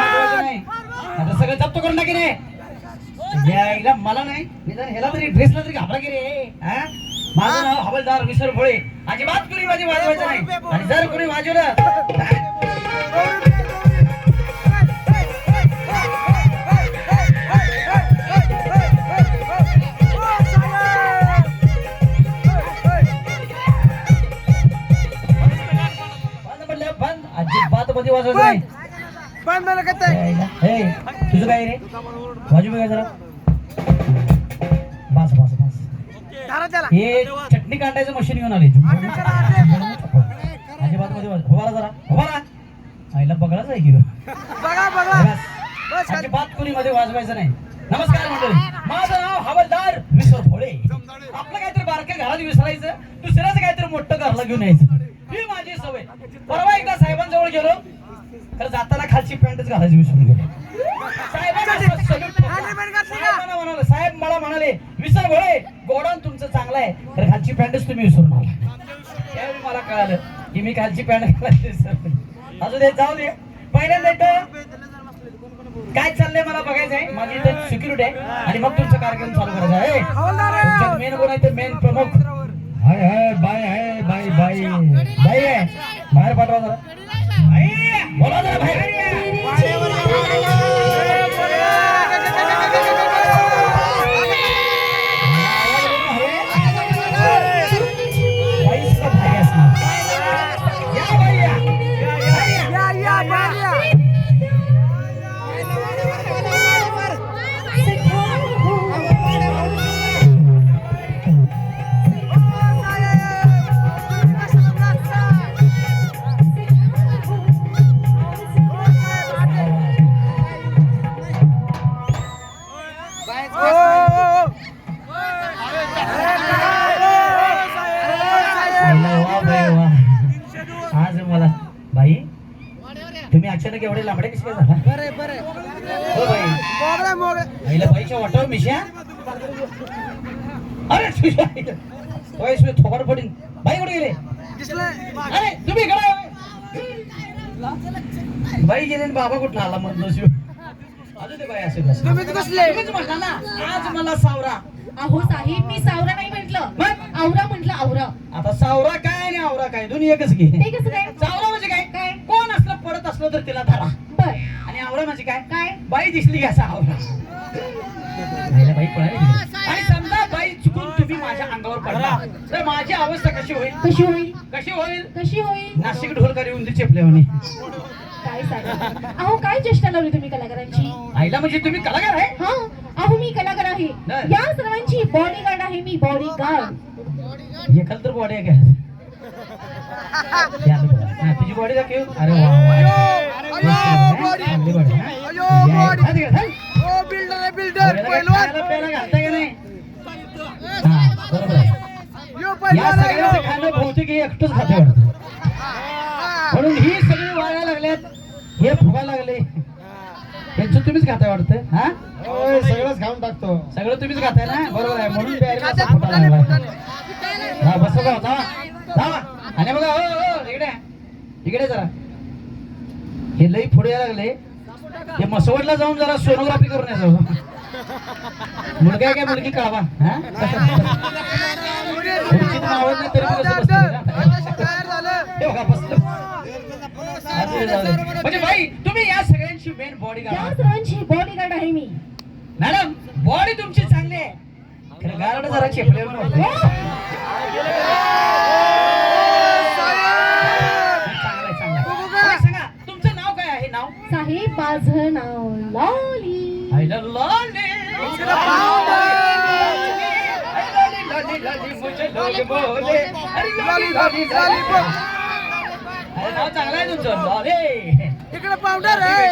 आता सगळं जप्त करून टाकी रे. यायला मला नाही निदान ह्याला तरी ड्रेसला तरी घाबरा की रे. हा? माझं नाव हवलदार विसर भोळे. अजिबात कुणी माझी वाजवायचं नाही. आणि जर कुणी वाजवलं वाजवायचं नाही बंद. झालं. हे, तुझं काय रे? बघा जरा. बस बस बस. हे चटणी काढायचं मशीन घेऊन आले. अजिबात मध्ये वाज- उभा राहा जरा. उभा राहा. आईला बघायलाच आहे की. बघा बघा. बस. अजिबात कोणी मध्ये वाजवायचं नाही. नमस्कार मंडळी. माझं नाव हवालदार विसर भोळे. आपलं काहीतरी बारक्या घरात विसरायचं दुसऱ्याचं काहीतरी मोठं घरला घेऊन यायचं. ही माझी सवय. परवा एकदा तर जाताना खालची पॅन्टच घालायची विसरून गेलो म्हणाले साहेब मला म्हणाले विसर भोळे गोडाऊन तुमचं चांगलं आहे. तर खालची पॅन्टच तुम्ही विसरून आला. त्यावेळी मला कळालं की मी खालची पॅन्ट घालायची विसरलो. असू दे जाऊ दे. पहिल्यांदा येतो काय चाललंय मला बघायचं आहे? माझी इथे सिक्युरिटी आहे. आणि मग तुमचा कार्यक्रम चालू करायचा आहे. मेन कोण आहे? ते मेन प्रमुख. Hi hi bye hi bye bye. बाई आहे. बाहेर पाठवा जरा. आज मला बाई तुम्ही अचानक एवढे लांबडे कसे झाला? बरं, बरं. हो. आईला बाईच्या वाटावर मिशा अरे तुझ्या आईला. होय, सुय, थोबाड पडीन. बाई कुठे गेले? दिसलं? अरे तुम्ही इकडे. बाई. गेले बाबा कुठला आला म्हणतो शिव अजून ते बाई असेल म्हणला आज मला सावरा. अहो साहेब मी सावरा काय? आवरा दोन्ही एकच घे ते कसं काय? सावरा म्हणजे काय? काय? कोण असलं पडत असलं तर तिला धरा. बर. आणि आवरा म्हणजे काय? काय? बाई दिसली असा आवरा बाईला बाई पळाली. आणि समजा बाई चुकून तुम्ही माझ्या अंगावर पडला. तर माझी अवस्था कशी होईल? कशी होईल? कशी होईल? कशी होईल? नाशिक ढोलकरी उंदी चेपले म्हणे काय अहो काय चेष्टा लावली तुम्ही कलाकारांची? आईला म्हणजे तुम्ही कलाकार आहे? हा. अहो मी कलाकार आहे. या सर्वांची बॉडीगार्ड आहे मी बॉडीगार्ड हे खल तर बॉडी आहे काय हे. हा, तुझी बॉडी दाखव. अरे हा? हा, का नाही? हा, बरोबर. यो, सगळ्याचं. खाणं बहुतेक हे एकटंच खाते वाटतं. हा. म्हणून ही सगळी वाळायला लागल्यात. हे फुगायला लागले. यांचं तुम्हीच खाताय वाटतं हा? सगळंच खाऊन टाकतो. सगळं तुम्हीच खाताय ना? बरोबर आहे म्हणून. हा, बस बघा जावा. जावा. आणि बघा हो हो इकडे. इकडे जरा. हे लई पुढे यायला लागले. हे मसवडला जाऊन जरा सोनोग्राफी करून यायचं. मुलगा काय मुलगी कळवा हा? पुढची तर नाही. हे. म्हणजे भाई तुम्ही या सगळ्यांची मेन बॉडी या गार्ड सर्वांची बॉडीगार्ड आहे मी. मॅडम बॉडी तुमची चांगली आहे. गार्ड जरा चेपले चांगलं आहे, चांगलं आहे. बघू का? मला सांगा तुमचं नाव काय आहे नाव साहेब माझं नाव लॉली आय लव्ह लॉली. तुला भाव आई लॉली, लॉली, लॉली, मुझे लोग बोले. अरे लॉली, लॉली, लॉली, अरे नाव चांगलं आहे तुमचं लॉली. इकडे पावडर आहे.